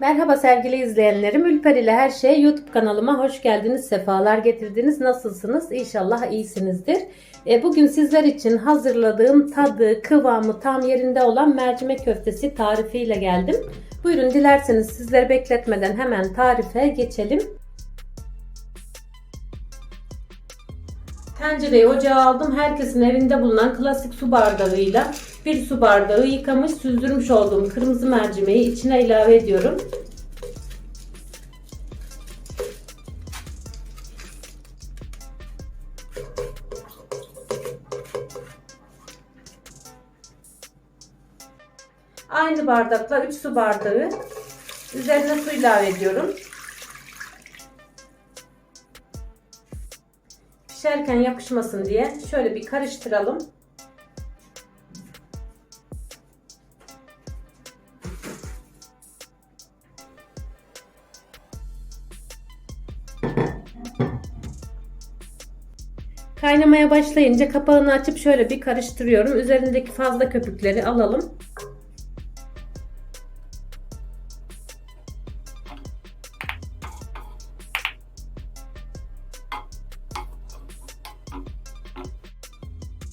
Merhaba sevgili izleyenlerim. Ülper ile her şey YouTube kanalıma hoş geldiniz. Sefalar getirdiniz. Nasılsınız? İnşallah iyisinizdir. E, bugün sizler için hazırladığım tadı, kıvamı tam yerinde olan mercimek köftesi tarifiyle geldim. Buyurun dilerseniz sizleri bekletmeden hemen tarife geçelim. Tencereyi ocağa aldım. Herkesin evinde bulunan klasik su bardağıyla bir su bardağı yıkamış süzdürmüş olduğum kırmızı mercimeği içine ilave ediyorum. Aynı bardakla 3 su bardağı üzerine su ilave ediyorum. Pişerken yapışmasın diye şöyle bir karıştıralım. Kaynamaya başlayınca kapağını açıp şöyle bir karıştırıyorum. Üzerindeki fazla köpükleri alalım.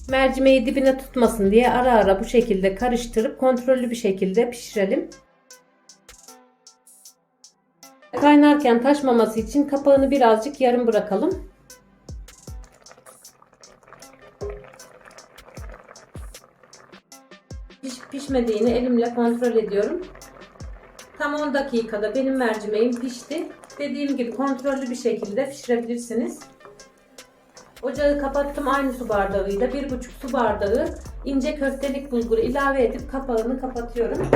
Mercimeği dibine tutmasın diye ara ara bu şekilde karıştırıp kontrollü bir şekilde pişirelim. Kaynarken taşmaması için kapağını birazcık yarım bırakalım. Pişip pişmediğini elimle kontrol ediyorum. Tam 10 dakikada benim mercimeğim pişti. Dediğim gibi kontrollü bir şekilde pişirebilirsiniz. Ocağı kapattım aynı su bardağıyla. 1,5 su bardağı ince köftelik bulguru ilave edip kapağını kapatıyorum.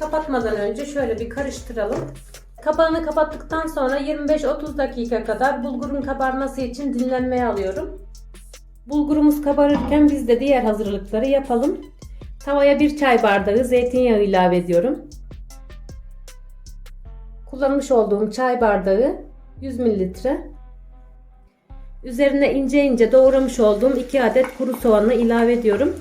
Kapatmadan önce şöyle bir karıştıralım. Kapağını kapattıktan sonra 25-30 dakika kadar bulgurun kabarması için dinlenmeye alıyorum. Bulgurumuz kabarırken biz de diğer hazırlıkları yapalım. Tavaya bir çay bardağı zeytinyağı ilave ediyorum. Kullanmış olduğum çay bardağı 100 mililitre. Üzerine ince ince doğramış olduğum 2 adet kuru soğanı ilave ediyorum.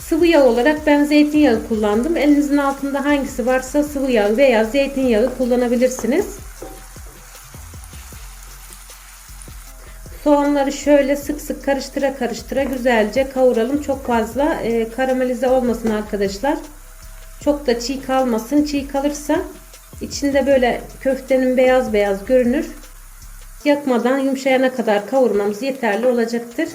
Sıvı yağ olarak ben zeytinyağı kullandım. Elinizin altında hangisi varsa sıvı yağ veya zeytinyağı kullanabilirsiniz. Soğanları şöyle sık sık karıştıra karıştıra güzelce kavuralım. Çok fazla e, karamelize olmasın arkadaşlar. Çok da çiğ kalmasın. Çiğ kalırsa içinde böyle köftenin beyaz beyaz görünür. Yakmadan yumuşayana kadar kavurmamız yeterli olacaktır.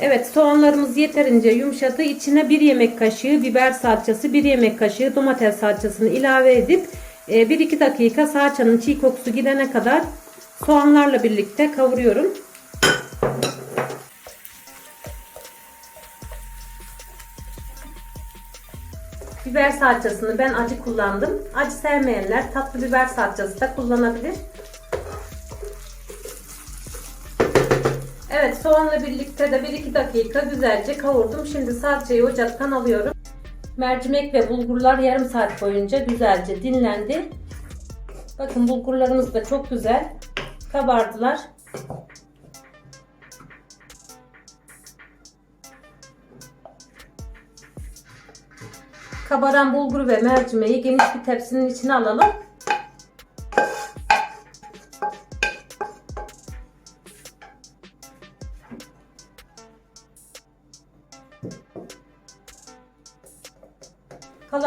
Evet soğanlarımız yeterince yumuşadı. İçine bir yemek kaşığı biber salçası, bir yemek kaşığı domates salçasını ilave edip 1-2 e, dakika salçanın çiğ kokusu gidene kadar soğanlarla birlikte kavuruyorum. Biber salçasını ben acı kullandım. Acı sevmeyenler tatlı biber salçası da kullanabilir. Evet soğanla birlikte de 1-2 dakika güzelce kavurdum. Şimdi salçayı ocaktan alıyorum. Mercimek ve bulgurlar yarım saat boyunca güzelce dinlendi. Bakın bulgurlarımız da çok güzel kabardılar. Kabaran bulgur ve mercimeği geniş bir tepsinin içine alalım.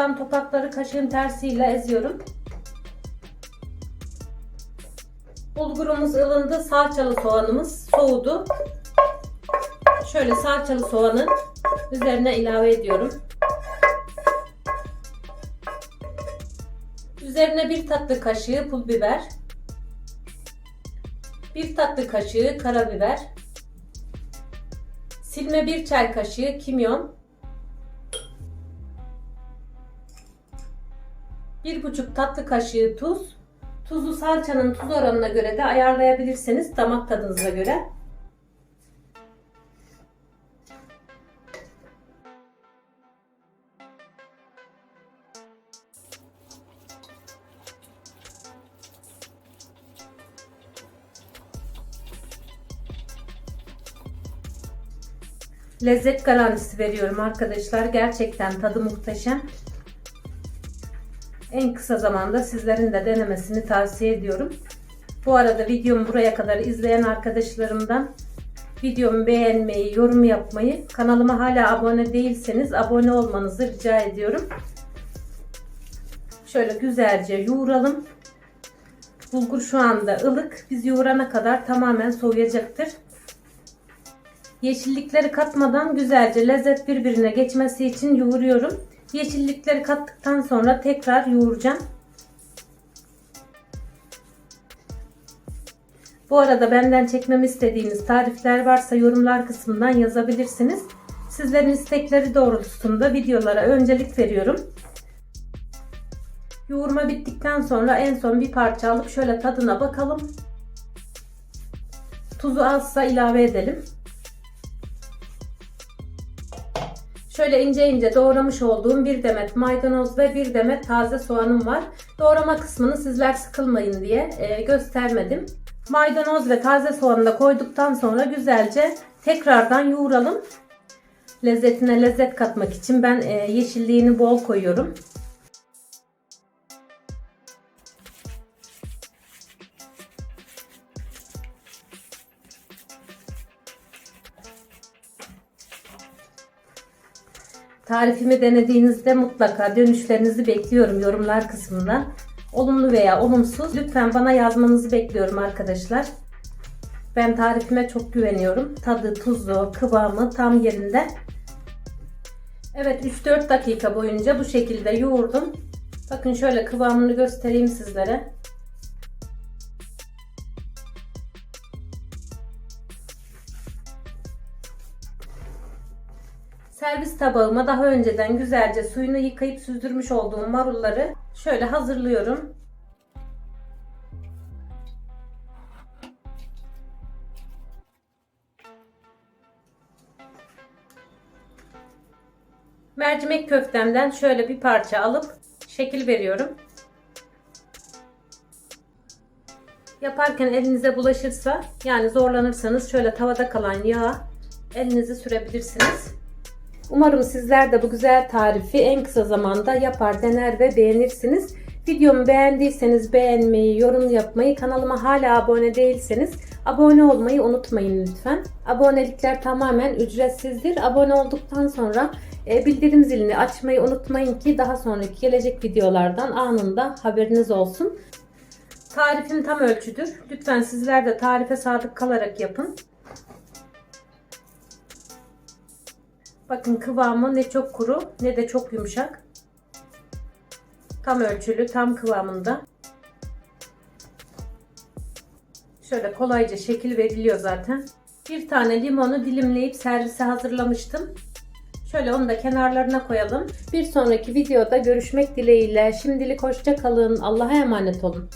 Kalan topakları kaşığın tersiyle eziyorum. Bulgurumuz ılındı. Salçalı soğanımız soğudu. Şöyle salçalı soğanı üzerine ilave ediyorum. Üzerine bir tatlı kaşığı pul biber. Bir tatlı kaşığı karabiber. Silme bir çay kaşığı kimyon. 1,5 tatlı kaşığı tuz. Tuzu salçanın tuz oranına göre de ayarlayabilirsiniz damak tadınıza göre. lezzet garantisi veriyorum arkadaşlar. Gerçekten tadı muhteşem. En kısa zamanda sizlerin de denemesini tavsiye ediyorum. Bu arada videomu buraya kadar izleyen arkadaşlarımdan videomu beğenmeyi, yorum yapmayı, kanalıma hala abone değilseniz abone olmanızı rica ediyorum. Şöyle güzelce yoğuralım. Bulgur şu anda ılık. Biz yoğurana kadar tamamen soğuyacaktır. Yeşillikleri katmadan güzelce lezzet birbirine geçmesi için yoğuruyorum. Yeşillikleri kattıktan sonra tekrar yoğuracağım. Bu arada benden çekmemi istediğiniz tarifler varsa yorumlar kısmından yazabilirsiniz. Sizlerin istekleri doğrultusunda videolara öncelik veriyorum. Yoğurma bittikten sonra en son bir parça alıp şöyle tadına bakalım. Tuzu azsa ilave edelim. Şöyle ince ince doğramış olduğum bir demet maydanoz ve bir demet taze soğanım var. Doğrama kısmını sizler sıkılmayın diye e, göstermedim. Maydanoz ve taze soğanı da koyduktan sonra güzelce tekrardan yoğuralım. Lezzetine lezzet katmak için ben e, yeşilliğini bol koyuyorum. Tarifimi denediğinizde mutlaka dönüşlerinizi bekliyorum yorumlar kısmında. Olumlu veya olumsuz lütfen bana yazmanızı bekliyorum arkadaşlar. Ben tarifime çok güveniyorum. Tadı, tuzu, kıvamı tam yerinde. Evet 3-4 dakika boyunca bu şekilde yoğurdum. Bakın şöyle kıvamını göstereyim sizlere. Servis tabağıma daha önceden güzelce suyunu yıkayıp süzdürmüş olduğum marulları şöyle hazırlıyorum. Mercimek köftemden şöyle bir parça alıp şekil veriyorum. Yaparken elinize bulaşırsa yani zorlanırsanız şöyle tavada kalan yağa elinizi sürebilirsiniz. Umarım sizler de bu güzel tarifi en kısa zamanda yapar, dener ve beğenirsiniz. Videomu beğendiyseniz beğenmeyi, yorum yapmayı, kanalıma hala abone değilseniz abone olmayı unutmayın lütfen. Abonelikler tamamen ücretsizdir. Abone olduktan sonra e, bildirim zilini açmayı unutmayın ki daha sonraki gelecek videolardan anında haberiniz olsun. Tarifim tam ölçüdür. Lütfen sizler de tarife sadık kalarak yapın. Bakın kıvamı ne çok kuru ne de çok yumuşak. Tam ölçülü, tam kıvamında. Şöyle kolayca şekil veriliyor zaten. Bir tane limonu dilimleyip servise hazırlamıştım. Şöyle onu da kenarlarına koyalım. Bir sonraki videoda görüşmek dileğiyle. Şimdilik hoşça kalın. Allah'a emanet olun.